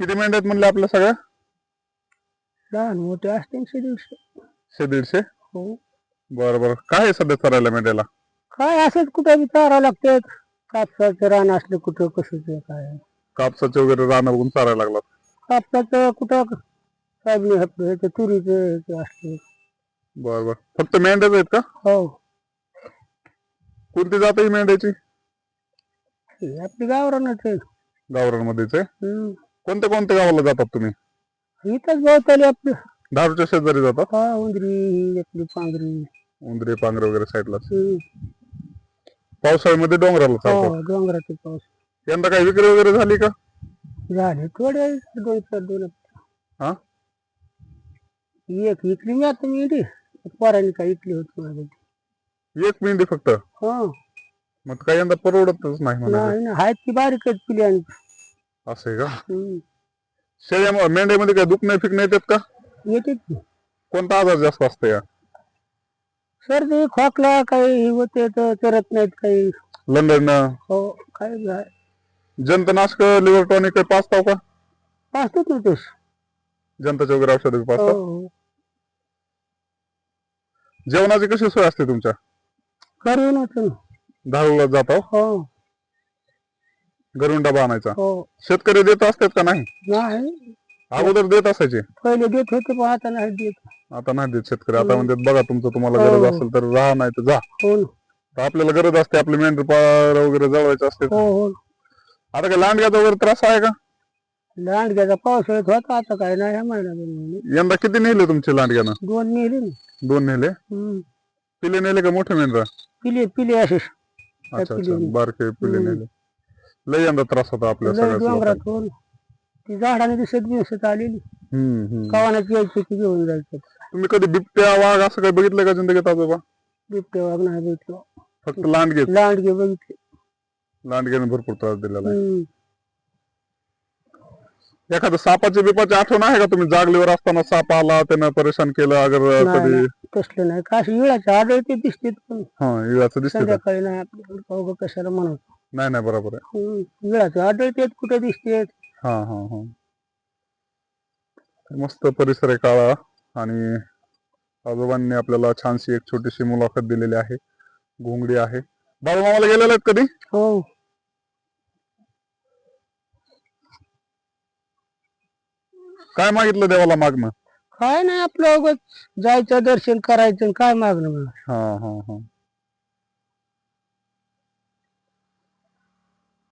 किती मेंढ्या आहेत म्हणले आपल्या सगळ्या लहान मोठे असते एकशे दीडशे. शे दीडशे? हो. बरं बरं. काय आहे सध्या चरायला मेंढ्याला? काय असंच कुठं बी चारावं लागतं कापसाचं रान असलं कुठं कसं काय? कापसाचे वगैरे रानं बघून चारायला लागला कापसाचं कुठं आपलं ह्याचं तुरीचं असलं बरं बरं. फक्त मेंढ्याच आहेत का? हो. कोणती जात ही मेंढ्याची? आपली गावरानच आहे. गावरांमध्येच आहे. कोणत्या कोणत्या गावाला जातात तुम्ही? इथंच गवताली आपली. धारूच्या शेजारी जातात? हा उंदरी ही आपली पांघरी उंदरे पांगरे वगैरे साईडला. हम्म. पावसाळ्यामध्ये डोंगराला चालतात. हो डोंगराचे पाऊस. यंदा काही विक्री वगैरे झाली का? झाले थोडे दोन चार दोन हा? एक विकली मी आता मी इडी पोरांनी काय विकली होती माझ्या एक मेंढी फक्त? हो. मग काही यंदा परवडतच नाही म्हणाले नाही ना आहेत ती बारीकच पिली आणि असं आहे का? हम्म. शेळ्या मेंढ्यामध्ये काय दुखणे फिकणे येतात का? येते की. कोणता आजार जास्त असतो या? सर्दी खोकला काही होते तर चरत नाहीत काही. लंडन. हो काय जंतनाशक लिव्हर टॉनिक काही पाचताव का? पाचतोच ना तूस. जनताच्या वगैरे औषध हो पाचताव? हो. जेवणाची कशी सोय असते तुमच्या? होतं ना. धारूला जातो हो. घरून डबा आणायचा. हो. शेतकरी देत असतात का नाही? नाही. अगोदर देत असायचे. पहिले देत होते पण आता नाही देत. आता नाही देत शेतकरी. आता म्हणतात बघा तुमचं तुम्हाला हो. गरज असेल तर राहा नाही तर जा. हो ना. तर आपल्याला गरज असते आपले मेंढर पार वगैरे जळवायचे असते. हो हो. आता काय लांडग्याचा वगैरे त्रास आहे का? लांडग्याचा पावसाळ्यात होता आता काय नाही ह्या महिन्यात दोन महिने. यंदा किती नेले तुमचे लांडग्यानं? दोन नेले ना. दोन नेले? हम्म. पिले नेले का मोठे मेंढर? पिले पिले असे अच्छा अच्छा. पिले. बारके पिले. नेले. लय यंदा त्रास होता आपल्या लय सगळ्या डोंगरात ना. ती झाडाने दिसत दिसत आलेली. हम्म हम्म. कवानाची यायची की घेऊन जायचं. तुम्ही कधी बिबट्या वाघ असं काही बघितलंय का जिंदगीत आजोबा? बिबटे वाघ नाही बघितलं. फक्त लांडगे लांडगे बघितले. लांडग्याने भरपूर त्रास दिलेला आहे. हम्म. एखादं सापाची बिपाची आठवण आहे का तुम्ही? जागलीवर असताना साप आला त्यानं परेशान केलं अगर नाही, कधी? नाही. तसलं नाही. काशी इळाच्या आढळते दिसते पण. हा इळाचं दिसते का? संध्याकाळी नाही आपल्याकडे अवघं कशाला म्हणत नाही नाही बरोबर आहे. इळाच्या आढळते कुठे दिसते? हा हा हा. मस्त परिसर आहे काळा आणि आजोबांनी आपल्याला छानशी एक छोटीशी मुलाखत दिलेली आहे. घोंगडी आहे. बाबा मामाला गेलेला आहेत कधी? हो. काय मागितलं देवाला मागणं? काय नाही आपलं उगाच जायचं दर्शन करायचं आणि काय मागणं मला हा हा हा.